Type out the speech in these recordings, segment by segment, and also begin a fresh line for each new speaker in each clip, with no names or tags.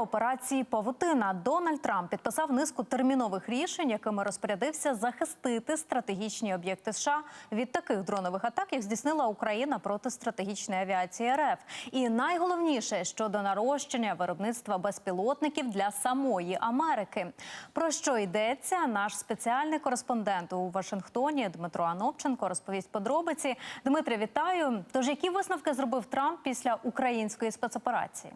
Операції Павутина Дональд Трамп підписав низку термінових рішень, якими розпорядився захистити стратегічні об'єкти США від таких дронових атак, як здійснила Україна проти стратегічної авіації РФ. І найголовніше щодо нарощення виробництва безпілотників для самої Америки. Про що йдеться? Наш спеціальний кореспондент у Вашингтоні Дмитро Анопченко розповість подробиці. Дмитре, вітаю. Тож які висновки зробив Трамп після української спецоперації?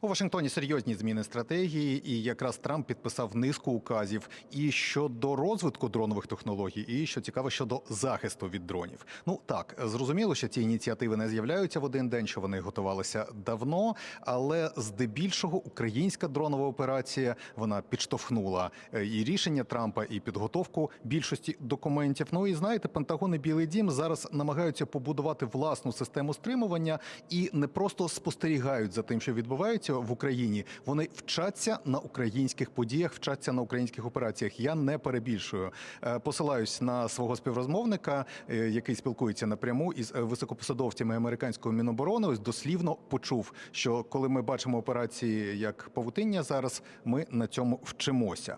У Вашингтоні серйозні зміни стратегії, і якраз Трамп підписав низку указів і щодо розвитку дронових технологій, і що цікаво щодо захисту від дронів. Ну так зрозуміло, що ці ініціативи не з'являються в один день, що вони готувалися давно, але здебільшого українська дронова операція вона підштовхнула е, і рішення Трампа, і підготовку більшості документів. Ну і знаєте, Пентагон і Білий Дім зараз намагаються побудувати власну систему стримування і не просто спостерігають за тим, що відбувається в Україні. Вони вчаться на українських подіях, вчаться на українських операціях. Я не перебільшую. Е, Посилаюсь на свого співрозмовника, е, який спілкується напряму із е, високопосадовцями американського міноборони. Ось дослівно почув, що коли ми бачимо операції як павутиння зараз, ми на цьому вчимося.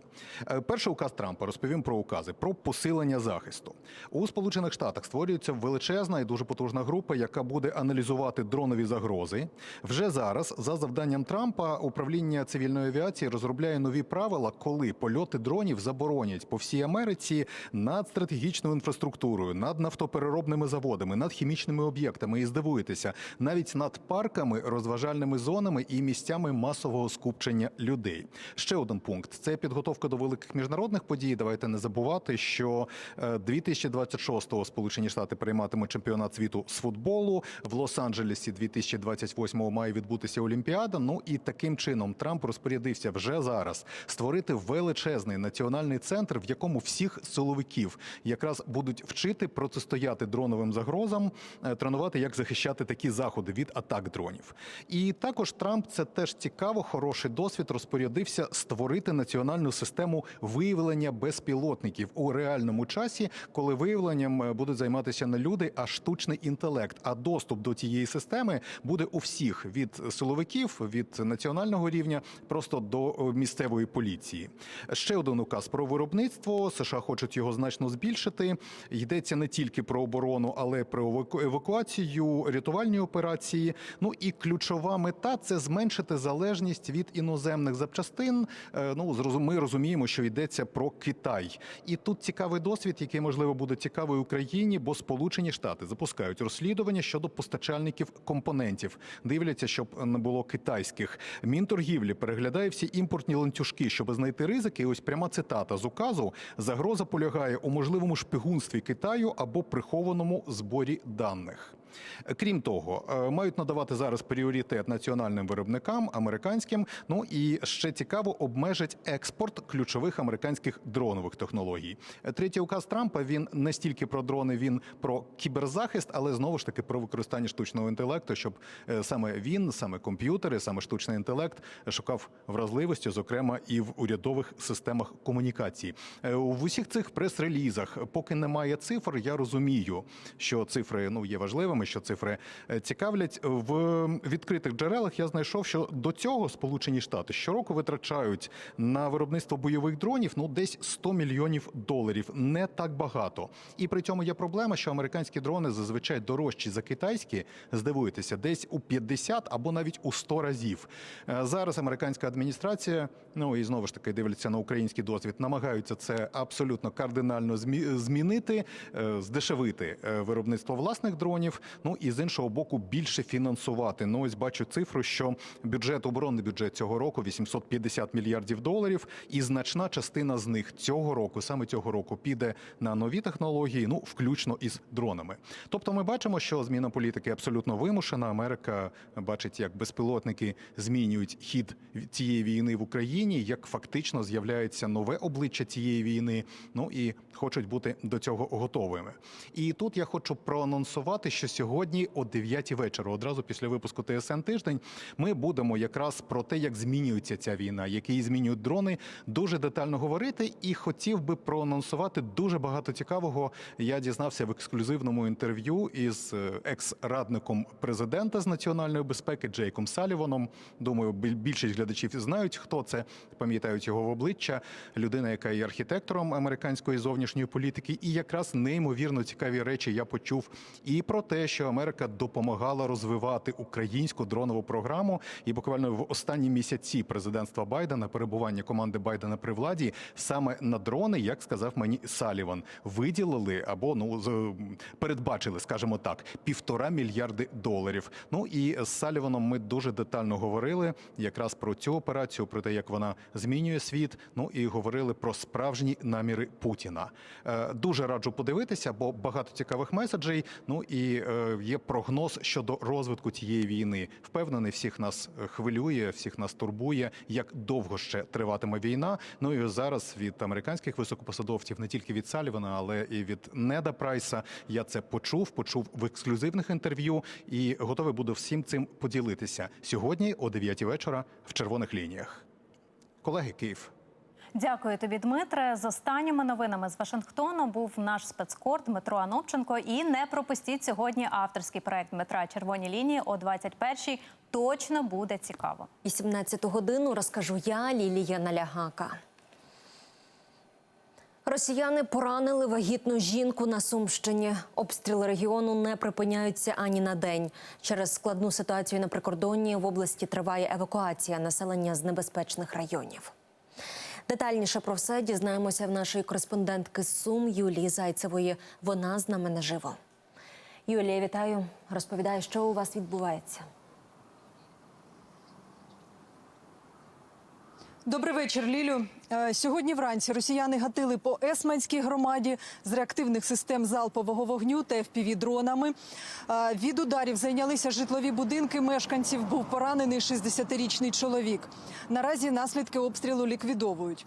Перший указ Трампа розповім про укази про посилення захисту у Сполучених Штатах. Створюється величезна і дуже потужна група, яка буде аналізувати дронові загрози. Вже зараз за завданням Трампа управління цивільної авіації розробляє нові правила, коли польоти дронів заборонять по всій Америці над стратегічною інфраструктурою, над нафтопереробними заводами, над хімічними об'єктами. І здивуєтеся, навіть над парками, розважальними зонами і місцями масового скупчення людей. Ще один пункт це підготовка до великих міжнародних подій. Давайте не забувати, що е, 2026-го Сполучені Штати прийматимуть чемпіонат світу з футболу в Лос-Анджелесі. 2028-го має відбутися Олімпіада. Ну і таким чином Трамп розпорядився вже зараз створити величезний національний центр, в якому всіх силовиків якраз будуть вчити протистояти дроновим загрозам, е, тренувати, як захищати такі заходи від атак дронів. І також Трамп це теж цікаво, хороший досвід. Розпорядився створити національну систему виявлення безпілотників у реальному часі, коли виявленням е, будуть займатися не люди, а штучний інтелект. А доступ до цієї системи буде у всіх від силовиків, від національного рівня, просто до е, місцевої поліції. Ще один указ про виробництво. США хочуть його значно збільшити. Йдеться не тільки про оборону, але й про евакуацію, рятувальні операції. Ну і ключова мета це зменшити залежність від іноземних запчастин. Е, Ну ми розуміємо, що йдеться про Китай. І тут цікавий досвід, який можливо буде цікавий Україні, бо Сполучені Штати запускають розслідування щодо постачальників компонентів. Дивляться, щоб не було китайських. Мінторгівлі переглядає всі імпортні ланцюжки, щоб знайти ризики. І ось пряма цитата з указу: загроза полягає у можливому шпигунстві Китаю або прихованому зборі даних. Крім того, е, мають надавати зараз пріоритет національним виробникам, американським. Ну і ще цікаво обмежить експорт ключових американських дронових технологій. Е, Третій указ Трампа він не стільки про дрони, він про кіберзахист, але знову ж таки про використання штучного інтелекту, щоб е, саме він, саме комп'ютери, саме штучний інтелект шукав вразливості, зокрема і в урядових системах комунікації. В усіх цих прес-релізах, поки немає цифр, я розумію, що цифри ну є важливими, що цифри е, цікавлять. В відкритих джерелах я знайшов, що до цього Сполучені Штати щороку витрачають на виробництво бойових дронів ну десь 100 мільйонів доларів. Не так багато. І при цьому є проблема, що американські дрони зазвичай дорожчі за китайські. Здивуєтеся, десь у 50 або навіть у 100 разів. Е, Зараз американська адміністрація, ну і знову ж таки дивляться на український досвід, намагаються це абсолютно кардинально змі- змінити, е, здешевити виробництво власних дронів. Ну і з іншого боку, більше фінансувати. Ну ось бачу цифру, що бюджет оборонний бюджет цього року 850 мільярдів доларів, і значна частина з них цього року, саме цього року, піде на нові технології, ну включно із дронами. Тобто, ми бачимо, що зміна політики абсолютно вимушена. Америка бачить, як безпілотники змінюють хід цієї війни в Україні, як фактично з'являється нове обличчя цієї війни. Ну і хочуть бути до цього готовими. І тут я хочу проанонсувати, що сьогодні о 9 вечора, одразу після випуску ТСН тиждень, ми будемо якраз про те, як змінюється ця війна, як її змінюють дрони, дуже детально говорити. І хотів би проанонсувати дуже багато цікавого. Я дізнався в ексклюзивному інтерв'ю із е, екс-радником президента з національної безпеки Джейком Саліваном. Думаю, більшість глядачів знають, хто це, пам'ятають його в обличчя. Людина, яка є архітектором американської зовнішньої політики, і якраз неймовірно цікаві речі я почув і про те, що Америка допомагала розвивати українську дронову програму. І буквально в останні місяці президентства Байдена, перебування команди Байдена при владі, саме на дрони, як сказав мені Саліван, виділили або ну передбачили, скажімо так, півтора мільярди доларів. Ну і з Саліваном ми дуже детально говорили якраз про цю операцію, про те, як вона змінює світ. Ну і говорили про справжні наміри Путіна. Е, Дуже раджу подивитися, бо багато цікавих меседжей. Ну і е, є прогноз щодо розвитку цієї війни. Впевнений, всіх нас е, хвилює, всіх нас турбує, як довго ще триватиме війна. Ну і зараз від американських високопосадовців, не тільки від Салівана, але і від Неда Прайса. Я це почув, почув в ексклюзивних інтерв'ю і готовий буду всім цим поділитися сьогодні о 9 вечора в червоних лініях. Колеги, Київ.
Дякую тобі, Дмитре. З останніми новинами з Вашингтону був наш спецкор Дмитро Анопченко. І не пропустіть сьогодні авторський проект Дмитра Червоні лінії о 21-й. Точно буде цікаво.
18 годину розкажу я, Лілія Налягака. Росіяни поранили вагітну жінку на Сумщині. Обстріли регіону не припиняються ані на день. Через складну ситуацію на прикордонні в області триває евакуація населення з небезпечних районів. Детальніше про все дізнаємося в нашої кореспондентки з Сум Юлії Зайцевої. Вона з нами наживо. Юлія, вітаю. Розповідає, що у вас відбувається.
Добрий вечір, Лілю. Е, Сьогодні вранці росіяни гатили по Есманській громаді з реактивних систем залпового вогню та FPV-дронами. Е, Від ударів зайнялися житлові будинки мешканців. Був поранений 60-річний чоловік. Наразі наслідки обстрілу ліквідовують.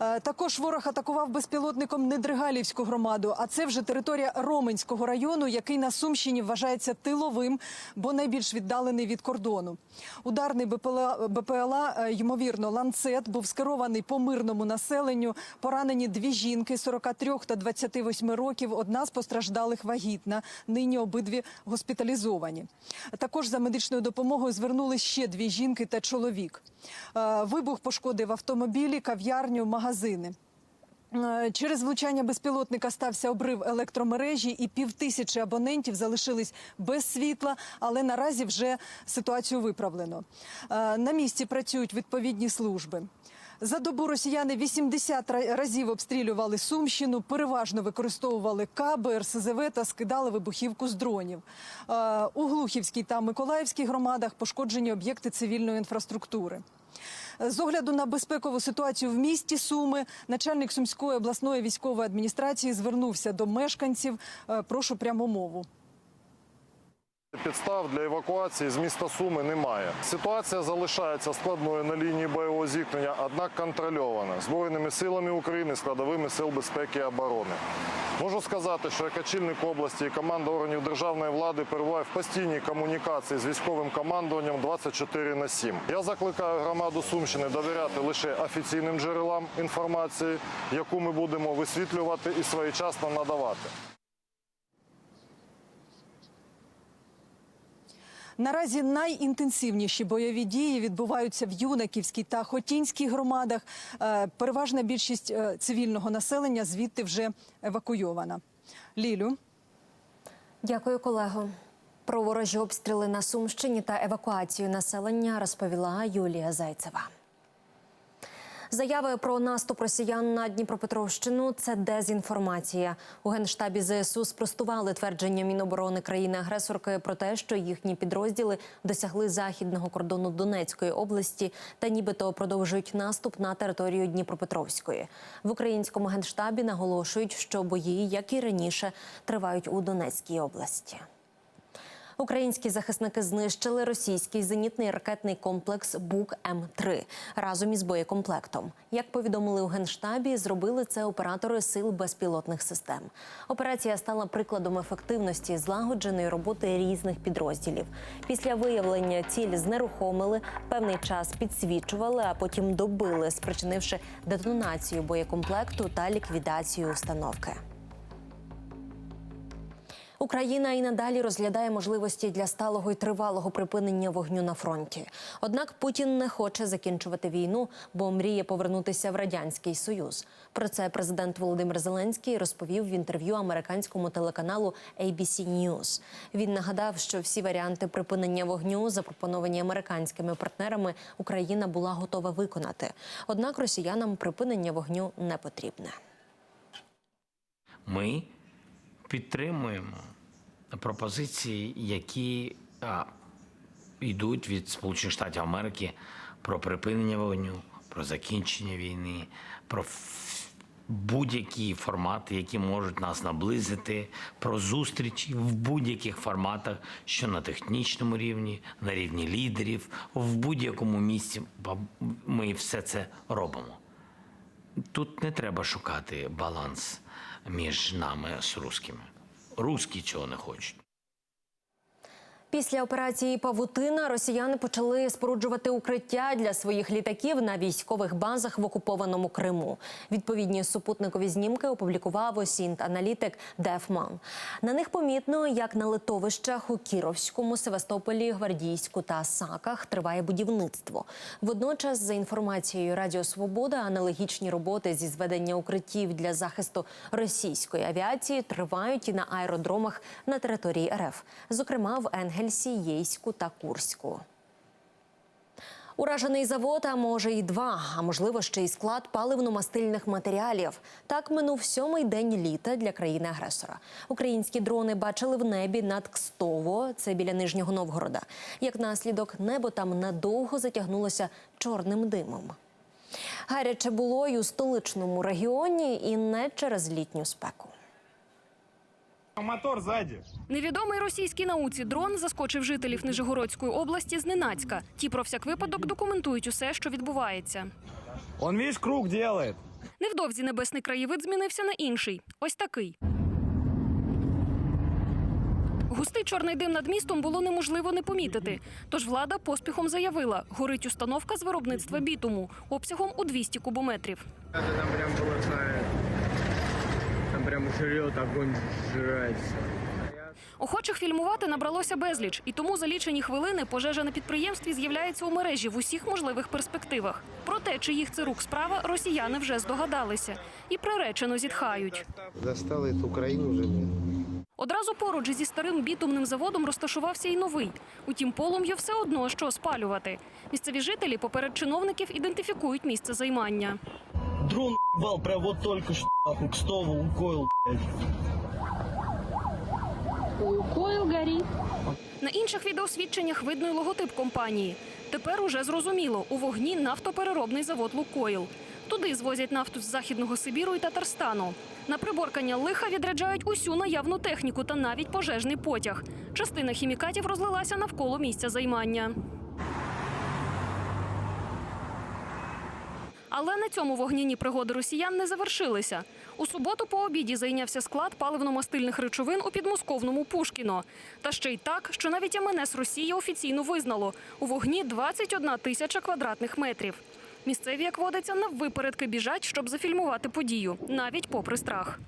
Е, Також ворог атакував безпілотником Недригалівську громаду, а це вже територія Роменського району, який на Сумщині вважається тиловим, бо найбільш віддалений від кордону. Ударний БПЛА, БПЛА ймовірно, ланцет був скерований по мирному населенню. Поранені дві жінки 43 та 28 років. Одна з постраждалих вагітна. Нині обидві госпіталізовані. Також за медичною допомогою звернулись ще дві жінки та чоловік. Е, Вибух пошкодив автомобілі, кав'ярню, магазини. Е, Через влучання безпілотника стався обрив електромережі, і півтисячі абонентів залишились без світла, але наразі вже ситуацію виправлено. Е, На місці працюють відповідні служби. За добу росіяни 80 разів обстрілювали Сумщину, переважно використовували каби, РСЗВ та скидали вибухівку з дронів. Е, У Глухівській та Миколаївській громадах пошкоджені об'єкти цивільної інфраструктури. З огляду на безпекову ситуацію в місті Суми, начальник Сумської обласної військової адміністрації звернувся до мешканців. Е, Прошу пряму мову.
Підстав для евакуації з міста Суми немає. Ситуація залишається складною на лінії бойового зіткнення, однак контрольована Збройними силами України, складовими сил безпеки і оборони. Можу сказати, що як очільник області і команда органів державної влади перебуває в постійній комунікації з військовим командуванням 24 на 7. Я закликаю громаду Сумщини довіряти лише офіційним джерелам інформації, яку ми будемо висвітлювати і своєчасно надавати.
Наразі найінтенсивніші бойові дії відбуваються в Юнаківській та Хотінській громадах. Е, Переважна більшість е, цивільного населення звідти вже евакуйована. Лілю.
Дякую, колего. Про ворожі обстріли на Сумщині та евакуацію населення розповіла Юлія Зайцева. Заяви про наступ росіян на Дніпропетровщину це дезінформація. У генштабі ЗСУ спростували твердження Міноборони країни-агресорки про те, що їхні підрозділи досягли західного кордону Донецької області та нібито продовжують наступ на територію Дніпропетровської. В українському генштабі наголошують, що бої, як і раніше, тривають у Донецькій області. Українські захисники знищили російський зенітний ракетний комплекс Бук М3 разом із боєкомплектом. Як повідомили у генштабі, зробили це оператори сил безпілотних систем. Операція стала прикладом ефективності злагодженої роботи різних підрозділів. Після виявлення ціль знерухомили, певний час підсвічували, а потім добили, спричинивши детонацію боєкомплекту та ліквідацію установки. Україна і надалі розглядає можливості для сталого і тривалого припинення вогню на фронті. Однак Путін не хоче закінчувати війну, бо мріє повернутися в радянський союз. Про це президент Володимир Зеленський розповів в інтерв'ю американському телеканалу ABC News. Він нагадав, що всі варіанти припинення вогню, запропоновані американськими партнерами, Україна була готова виконати. Однак росіянам припинення вогню не потрібне.
Ми підтримуємо пропозиції, які а, йдуть від Сполучених Штатів Америки про припинення вогню, про закінчення війни, про будь-які формати, які можуть нас наблизити, про зустрічі в будь-яких форматах, що на технічному рівні, на рівні лідерів, в будь-якому місці ми все це робимо. Тут не треба шукати баланс між нами з русскими. Русські цього не хочуть.
Після операції Павутина росіяни почали споруджувати укриття для своїх літаків на військових базах в окупованому Криму. Відповідні супутникові знімки опублікував осінт-аналітик Дефман. На них помітно, як на литовищах у Кіровському, Севастополі, Гвардійську та Саках триває будівництво. Водночас, за інформацією Радіо Свобода, аналогічні роботи зі зведення укриттів для захисту російської авіації тривають і на аеродромах на території РФ, зокрема в Енгельсі, Єйську та Курську. Уражений завод, а може і два, а можливо ще й склад паливно-мастильних матеріалів. Так минув сьомий день літа для країни-агресора. Українські дрони бачили в небі над Кстово, це біля Нижнього Новгорода. Як наслідок, небо там надовго затягнулося чорним димом. Гаряче було й у столичному регіоні, і не через літню спеку.
Мотор сзади.
Невідомий російській науці дрон заскочив жителів Нижегородської області зненацька. Ті про всяк випадок документують усе, що відбувається.
Он, видишь, круг делает.
Невдовзі небесний краєвид змінився на інший. Ось такий. Густий чорний дим над містом було неможливо не помітити. Тож влада поспіхом заявила, горить установка з виробництва бітуму обсягом у 200 кубометрів.
Это там прям полыхает. Там прям жрет, огонь сжирается.
Охочих фільмувати набралося безліч, і тому за лічені хвилини пожежа на підприємстві з'являється у мережі в усіх можливих перспективах. Про те, чиїх це рук справа, росіяни вже здогадалися і приречено зітхають.
Застали эту Украину уже.
Одразу поруч зі старим бітумним заводом розташувався і новий. Утім, полум'ю все одно що спалювати. Місцеві жителі поперед чиновників ідентифікують місце займання.
Дрон ебал прям вот только что нахуй к стову укоил, блядь.
На інших відеосвідченнях видно й логотип компанії. Тепер уже зрозуміло, у вогні нафтопереробний завод Лукойл. Туди звозять нафту з західного Сибіру і Татарстану. На приборкання лиха відряджають усю наявну техніку та навіть пожежний потяг. Частина хімікатів розлилася навколо місця займання. Але на цьому вогняні пригоди росіян не завершилися. У суботу по обіді зайнявся склад паливно-мастильних речовин у підмосковному Пушкіно. Та ще й так, що навіть МНС Росії офіційно визнало у вогні 21 тисяча квадратних метрів. Місцеві, як водиться, наввипередки біжать, щоб зафільмувати подію, навіть попри страх.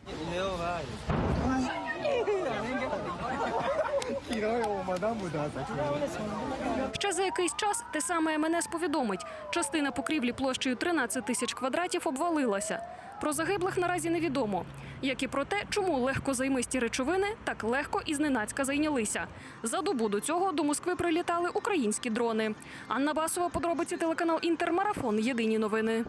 Ще за якийсь час те саме МНС повідомить, частина покрівлі площею 13 тисяч квадратів обвалилася. Про загиблих наразі невідомо, як і про те, чому легкозаймисті речовини так легко і зненацька зайнялися. За добу до цього до Москви прилітали українські дрони. Анна Басова, подробиці телеканал Інтермарафон. Єдині новини.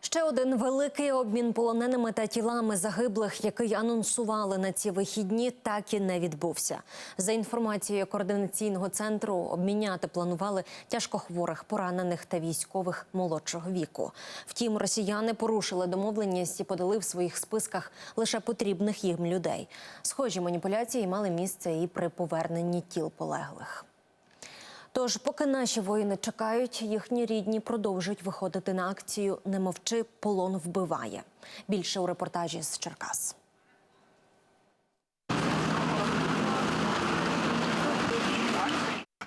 Ще один великий обмін полоненими та тілами загиблих, який анонсували на ці вихідні, так і не відбувся. За інформацією координаційного центру, обміняти планували тяжкохворих, поранених та військових молодшого віку. Втім, росіяни порушили домовленість і подали в своїх списках лише потрібних їм людей. Схожі маніпуляції мали місце і при поверненні тіл полеглих. Тож, поки наші воїни чекають, їхні рідні продовжують виходити на акцію Не мовчи, полон вбиває. Більше у репортажі з Черкас.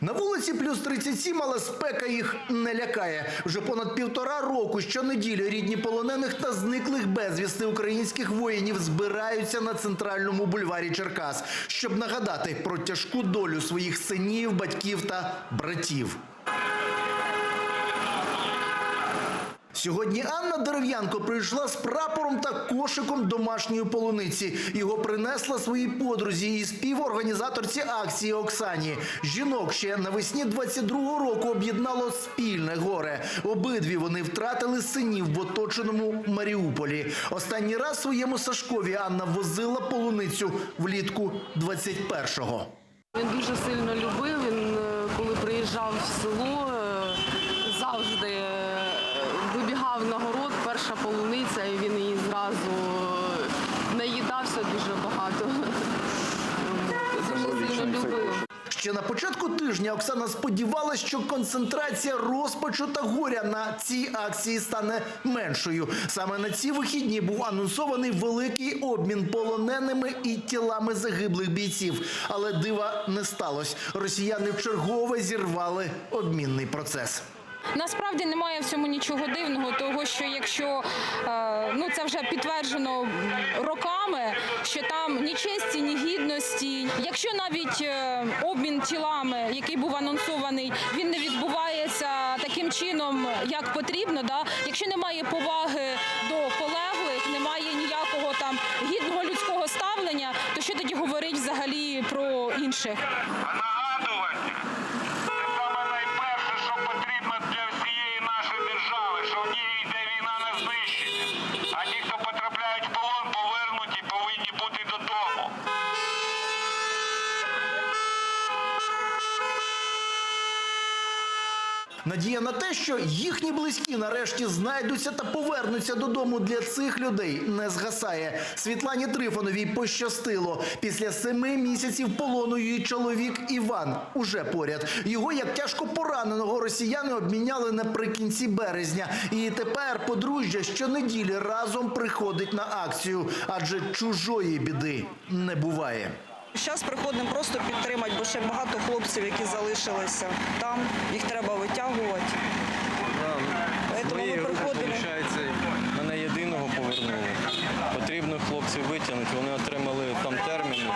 На вулиці плюс 37, але спека їх не лякає. Вже понад півтора року щонеділі рідні полонених та зниклих безвісти українських воїнів збираються на центральному бульварі Черкас, щоб нагадати про тяжку долю своїх синів, батьків та братів. Сьогодні Анна Дерев'янко прийшла з прапором та кошиком домашньої полуниці. Його принесла своїй подрузі і співорганізаторці акції Оксані. Жінок ще навесні 22-го року об'єднало спільне горе. Обидві вони втратили синів в оточеному Маріуполі. Останній раз своєму Сашкові Анна возила полуницю влітку 21-го.
Він дуже сильно любив. Він е, коли приїжджав в село, е, завжди перша полуниця, і він її зразу е, наїдався дуже багато. Дуже сильно любив.
Ще на початку тижня Оксана сподівалася, що концентрація розпачу та горя на цій акції стане меншою. Саме на ці вихідні був анонсований великий обмін полоненими і тілами загиблих бійців. Але дива не сталося. Росіяни вчергове зірвали обмінний процес.
Насправді немає в цьому нічого дивного, того що якщо е, ну це вже підтверджено роками, що там ні честі, ні гідності. Якщо навіть е, обмін тілами, який був анонсований, він не відбувається таким чином, як потрібно. Да? Якщо немає поваги до полеглих, немає ніякого там гідного людського ставлення, то що тоді говорить взагалі про інших?
нагадувати. Це саме найперше, що потрібно для всієї нашої держави, що в ній йде війна на знищення. А ті, хто потрапляють в полон, повернуті, повинні бути додому.
Надія на те, що їхні близькі нарешті знайдуться та повернуться додому для цих людей, не згасає. Світлані Трифоновій пощастило. Після семи місяців полону її чоловік Іван уже поряд. Його як тяжко пораненого росіяни обміняли наприкінці березня. І тепер подружжя щонеділі разом приходить на акцію, адже чужої біди не буває.
Зараз приходимо просто підтримати, бо ще багато хлопців, які залишилися там, їх треба витягувати. Тому ми приходимо.
Мене єдиного повернули. Потрібно хлопців витягнути. Вони отримали там терміни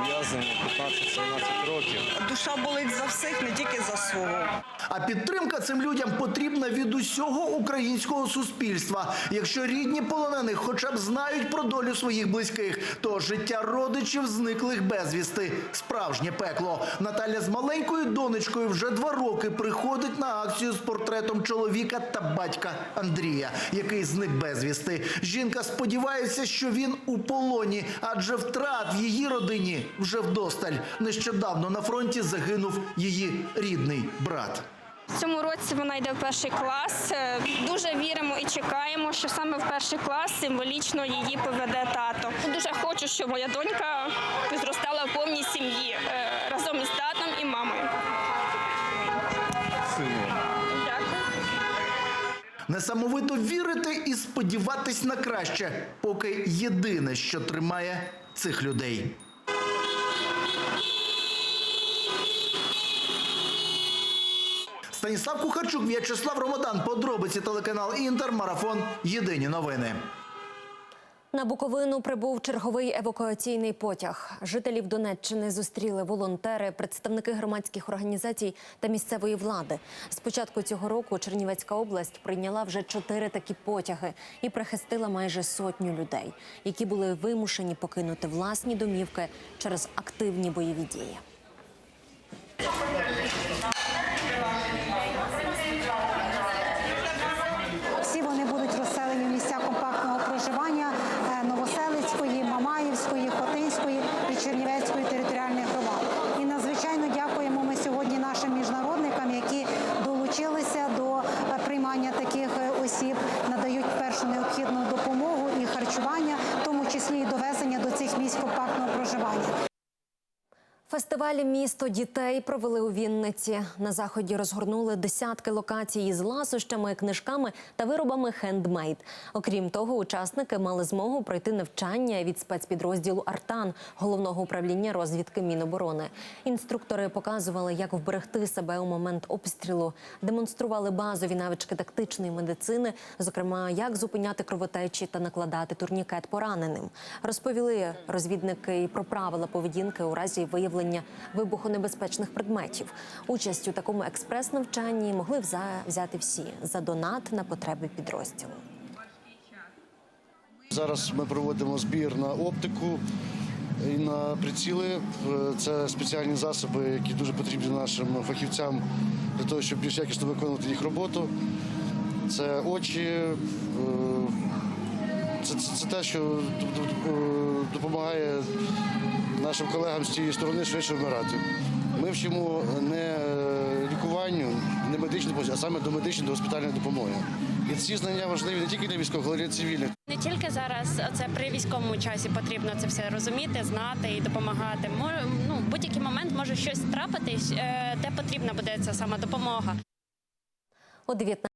ув'язнення 15-17 років.
Душа болить за всіх, не тільки за свого.
А підтримка цим людям потрібна від усього українського суспільства. Якщо рідні полонених хоча б знають про долю своїх близьких, то життя родичів зниклих безвісти справжнє пекло. Наталя з маленькою донечкою вже два роки приходить на акцію з портретом чоловіка та батька Андрія, який зник безвісти. Жінка сподівається, що він у полоні, адже втрат в її родині вже вдосталь. Нещодавно на фронті загинув її рідний брат.
В цьому році вона йде в перший клас. Е, Дуже віримо і чекаємо, що саме в перший клас символічно її поведе тато. Дуже хочу, щоб моя донька зростала в повній сім'ї е, разом із татом і мамою.
Несамовито вірити і сподіватись на краще, поки єдине, що тримає цих людей. Станіслав Кухарчук, В'ячеслав Ромадан, подробиці телеканал Інтер, марафон. Єдині новини.
На Буковину прибув черговий евакуаційний потяг. Жителів Донеччини зустріли волонтери, представники громадських організацій та місцевої влади. З початку цього року Чернівецька область прийняла вже чотири такі потяги і прихистила майже сотню людей, які були вимушені покинути власні домівки через активні бойові дії.
道。
Фестиваль Місто дітей провели у Вінниці. На заході розгорнули десятки локацій з ласощами, книжками та виробами хендмейд. Окрім того, учасники мали змогу пройти навчання від спецпідрозділу Артан головного управління розвідки Міноборони. Інструктори показували, як вберегти себе у момент обстрілу, демонстрували базові навички тактичної медицини, зокрема, як зупиняти кровотечі та накладати турнікет пораненим. Розповіли розвідники про правила поведінки у разі виявлення вибухонебезпечних предметів. Участь у такому експрес-навчанні могли взяти всі за донат на потреби підрозділу.
Зараз ми проводимо збір на оптику і на приціли. Е, Це спеціальні засоби, які дуже потрібні нашим фахівцям для того, щоб більш якісно виконувати їх роботу. Це очі, це, це, це те, що е, допомагає нашим колегам з цієї сторони швидше вмирати. Ми вчимо не е, лікуванню, не медичній допомозі, а саме до медичної, до госпітальної допомоги. І ці знання важливі не тільки для військових, але й для цивільних.
Не тільки зараз це при військовому часі потрібно це все розуміти, знати і допомагати. Може, ну, в будь-який момент може щось трапитись, е, де потрібна буде ця сама допомога.
О 19